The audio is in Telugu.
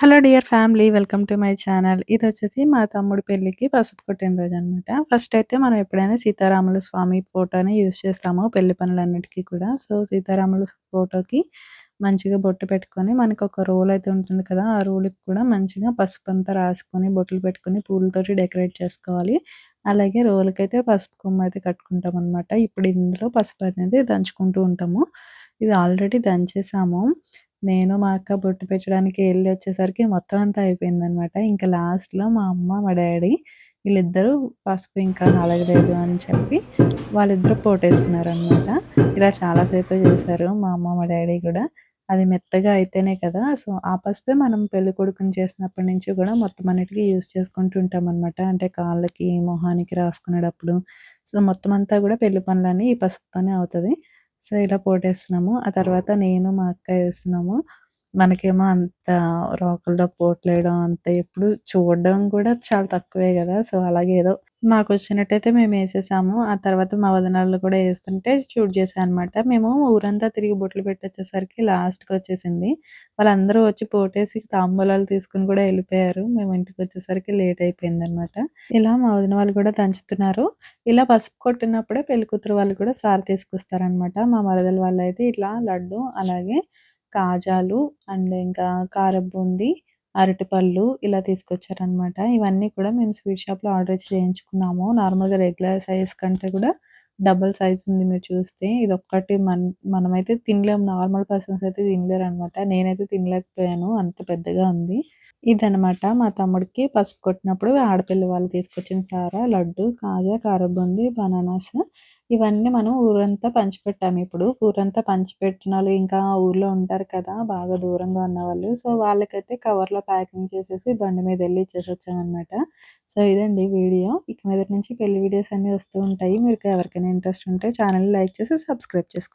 Hello dear family welcome to my channel. ఇది వచ్చేసి మా తమ్ముడి పెళ్ళికి పసుపు కొట్టిన రోజు అనమాట ఫస్ట్ అయితే మనం ఎప్పుడైనా సీతారాముల స్వామి ఫోటోని యూజ్ చేస్తాము పెళ్ళి పనులన్నిటికీ కూడా. సో సీతారాముల ఫోటోకి మంచిగా బొట్టు పెట్టుకొని మనకు ఒక రోల్ అయితే ఉంటుంది కదా ఆ రోల్కి కూడా మంచిగా పసుపు అంతా రాసుకొని బొట్లు పెట్టుకొని పూలతోటి డెకరేట్ చేసుకోవాలి. అలాగే రోల్కి అయితే పసుపు కొమ్మ అయితే కట్టుకుంటాం అనమాట ఇప్పుడు ఇందులో పసుపు అనేది దంచుకుంటూ ఉంటాము. ఇది ఆల్రెడీ దంచేసాము. నేను మా అక్క బొట్టు పెట్టడానికి వెళ్ళి వచ్చేసరికి మొత్తం అంతా అయిపోయిందనమాట. ఇంకా లాస్ట్లో మా అమ్మ మా డాడీ వీళ్ళిద్దరూ పసుపు ఇంకా నలగలేదు అని చెప్పి వాళ్ళిద్దరూ పోటేస్తున్నారు అనమాట ఇలా చాలాసేపు చేశారు మా అమ్మ మా డాడీ కూడా. అది మెత్తగా అయితేనే కదా. సో ఆ పసుపే మనం పెళ్ళి కొడుకుని చేసినప్పటి నుంచి కూడా మొత్తం అన్నిటికీ యూస్ చేసుకుంటూ ఉంటాం అనమాట అంటే కాళ్ళకి మొహానికి రాసుకునేటప్పుడు. సో మొత్తం అంతా కూడా పెళ్ళి పనులన్నీ ఈ పసుపుతోనే అవుతుంది. సో ఇలా పోటేస్తున్నాము. ఆ తర్వాత నేను మా అక్క వేస్తున్నాము. మనకేమో అంత రోకల్లో పోట్లేయడం అంత ఎప్పుడు చూడడం కూడా చాలా తక్కువే కదా. సో అలాగే ఏదో మాకు వచ్చినట్టయితే మేము వేసేసాము. ఆ తర్వాత మా వదనాలు కూడా వేస్తుంటే షూట్ చేసాను అనమాట మేము ఊరంతా తిరిగి బొట్లు పెట్టొచ్చేసరికి లాస్ట్కి వచ్చేసింది. వాళ్ళందరూ వచ్చి పోటేసి తాంబూలాలు తీసుకుని కూడా వెళ్ళిపోయారు. మేము ఇంటికి వచ్చేసరికి లేట్ అయిపోయింది అనమాట ఇలా మా వదిన వాళ్ళు కూడా దంచుతున్నారు. ఇలా పసుపు కొట్టినప్పుడే పెళ్ళి కూతురు వాళ్ళు కూడా సార్ తీసుకొస్తారనమాట మా మరదల వాళ్ళు అయితే ఇట్లా లడ్డు అలాగే కాజాలు అండ్ ఇంకా కారం బూందీ అరటిపళ్ళు ఇలా తీసుకొచ్చారనమాట ఇవన్నీ కూడా మేము స్వీట్ షాప్లో ఆర్డర్ చేయించుకున్నాము. నార్మల్గా రెగ్యులర్ సైజ్ కంటే కూడా డబల్ సైజ్ ఉంది మీరు చూస్తే. ఇది ఒక్కటి మన మనమైతే తినలేము నార్మల్ పర్సన్స్ అయితే తినలేరు అనమాట నేనైతే తినలేకపోయాను. అంత పెద్దగా ఉంది. ఇదనమాట మా తమ్ముడికి పసుపు కొట్టినప్పుడు ఆడపిల్ల వాళ్ళు తీసుకొచ్చిన సారా. లడ్డు కాజా కారబుంది బనానాస్ ఇవన్నీ మనం ఊరంతా పంచిపెట్టాము. ఇప్పుడు ఊరంతా పంచిపెట్టిన వాళ్ళు ఇంకా ఊర్లో ఉంటారు కదా బాగా దూరంగా ఉన్నవాళ్ళు సో వాళ్ళకైతే కవర్లో ప్యాకింగ్ చేసేసి బండి మీద వెళ్ళి ఇచ్చేసి వచ్చామన్నమాట సో ఇదండి వీడియో. ఇక మీద నుంచి పెళ్ళి వీడియోస్ అన్నీ వస్తూ ఉంటాయి. మీరు ఎవరికైనా ఇంట్రెస్ట్ ఉంటే ఛానల్ లైక్ చేసి సబ్స్క్రైబ్ చేసుకోండి